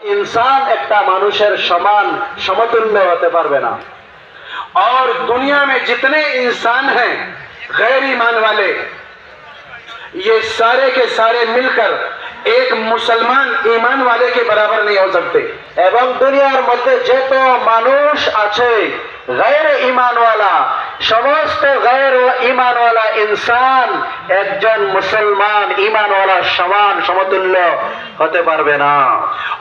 انسان ইনসান مانوشر شمان সমান সমতুল্য ہوتے پر بینا اور دنیا میں جتنے انسان ہیں، غیر ایمان والے، یہ سارے کے سارے مل کر ایک مسلمان ایمان والے کے برابر نہیں ہو سکتے۔ এবং দুনিয়ার মধ্যে যেত مانوش آچھے، غیر ایمان والا সমস্ত গায়ের ও ইমানওয়ালা ইনসান একজন মুসলমান ইমানওয়ালা সমান সমতুল্য হতে পারবে না।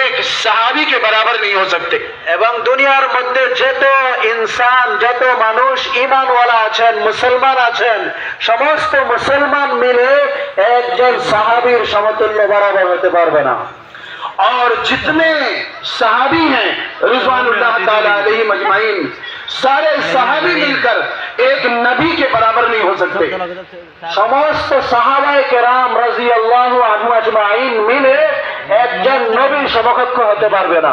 এক সাহাবি কে বরাবর নেই হো সকতে। এবং দুনিয়ার মধ্যে যত ইনসান, যত মানুষ ইমানওয়ালা আছেন, মুসলমান আছেন, সমস্ত মুসলমান মিলে একজন সাহাবীর সমতুল্য বরাবর হতে পারবে না। اور جتنے صحابی ہیں رضوان اللہ تعالیٰ علیہ مجمعین سارے صحابی مل کر ایک نبی کے برابر نہیں ہو سکتے۔ سمست صحابہ کرام رضی اللہ عنہ اجمعین ملے۔ একজন নবী সমকক্ষ হতে পারবে না।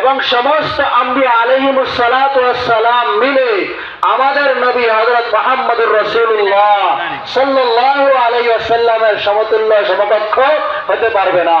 এবং সমস্ত আম্বিয়া আলহিম সালাম মিলে আমাদের নবী হজরত মোহাম্মদ রসুল্লাহ সাল্লাহ আলহ আসাল্লামের সমতুল্য সমকক্ষ হতে পারবে না।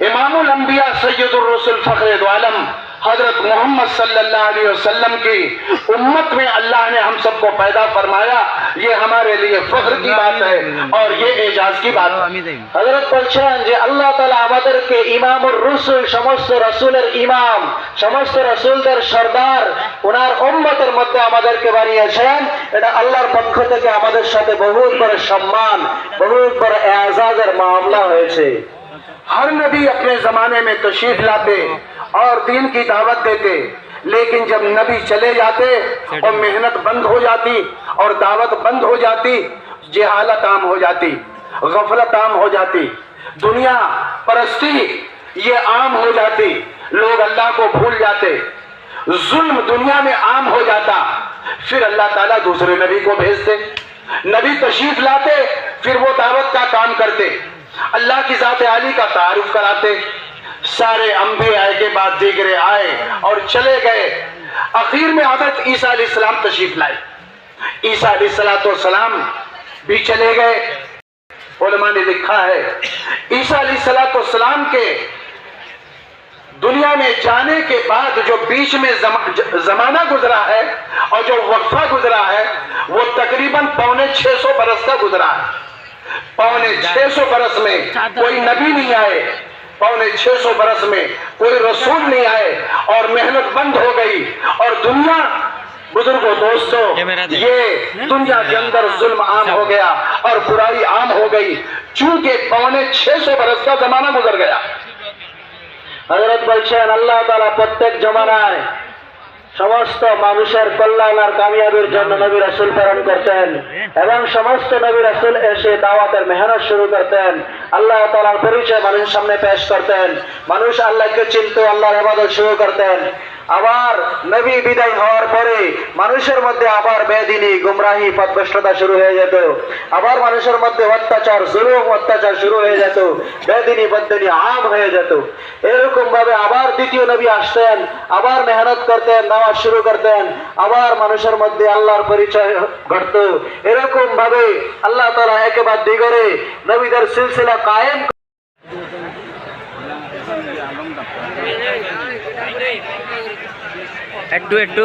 امام الانبیاء سید الرسول فخر عالم حضرت محمد صلی اللہ علیہ وسلم کی امت میں اللہ نے ہم سب کو پیدا فرمایا یہ ہمارے لیے فخر کی بات ہے اور یہ اجاز کی بات ہے۔ حضرت پلچان جی اللہ تعالیٰ আমাদের کے امام الرسول সমস্ত رسولের امام সমস্ত رسولদের সর্দার ওনার উম্মতের মধ্যে আমাদেরকে اللہ پکھت کے পক্ষ থেকে আমাদের پر شمان বড় پر اعزاز اور معاملہ ہوئے چھے۔ ہر نبی اپنے زمانے میں تشریف لاتے اور دین کی دعوت دیتے، لیکن جب نبی چلے جاتے اور محنت بند ہو جاتی اور دعوت بند ہو جاتی، جہالت عام ہو جاتی، غفلت عام ہو جاتی، دنیا پرستی یہ عام ہو جاتی، لوگ اللہ کو بھول جاتے، ظلم دنیا میں عام ہو جاتا، پھر اللہ تعالیٰ دوسرے نبی کو بھیجتے۔ نبی تشریف لاتے، پھر وہ دعوت کا کام کرتے۔ اللہ کی ذات عالی کا تعارف کراتے۔ سارے انبیاء کے بعد دیگرے آئے اور چلے گئے۔ اخیر میں حضرت عیسیٰ علیہ السلام تشریف لائے۔ عیسیٰ علیہ السلام بھی چلے گئے۔ علماء نے لکھا ہے، عیسیٰ علیہ السلام کے دنیا میں جانے کے بعد جو بیچ میں زمانہ گزرا ہے اور جو وقفہ گزرا ہے وہ تقریباً پونے چھ سو برس کا گزرا۔ ہے پونے چھ سو برس میں کوئی نبی نہیں آئے۔ پونے چھ سو برس میں کوئی رسول نہیں آئے اور محنت بند ہو گئی۔ اور دنیا بزرگو دوستو یہ دنیا کے اندر ظلم عام ہو گیا اور برائی عام ہو گئی۔ چونکہ پونے چھ سو برس کا زمانہ گزر گیا۔ حضرت بلشین اللہ تعالیٰ پتک زمانہ ہے সমস্ত মানুষের কল্যাণ আর কামিয়াবির জন্য নবী রাসুল প্রেরণ করতেন এবং সমস্ত নবী রাসুল এসে দাওয়াতের মেহনত শুরু করতেন। আল্লাহ তালার পরিচয় মানুষের সামনে পেশ করতেন। মানুষ আল্লাহকে চিনত আল্লাহর আবাদত শুরু করতেন। আবার নবী বিদায় হওয়ার পরে মানুষের মধ্যে আবার বেদিনী, গুমরাহি পথভ্রষ্টতা শুরু হয়ে যেত। আবার মানুষের মধ্যে অত্যাচার, জুলুম, অত্যাচার শুরু হয়ে যেত। বেদিনী, বদিনী আম হয়ে যেত। এরকম ভাবে আবার দ্বিতীয় নবী আসতেন, আবার মেহনত করতেন, নামাজ শুরু করতেন, আবার মানুষের মধ্যে আল্লাহর পরিচয় ঘটত। এরকম ভাবে আল্লাহ তালা একেবারে দিগরে নবীদের সিলসিলা কায়েম একটু একটু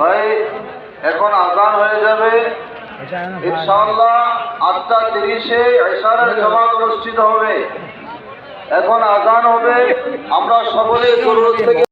ভাই, এখন আজান হয়ে যাবে। ইনশাআল্লাহ আটটা তিরিশে এশারের জামাত অনুষ্ঠিত হবে। এখন আজান হবে, আমরা সকলে দূর থেকে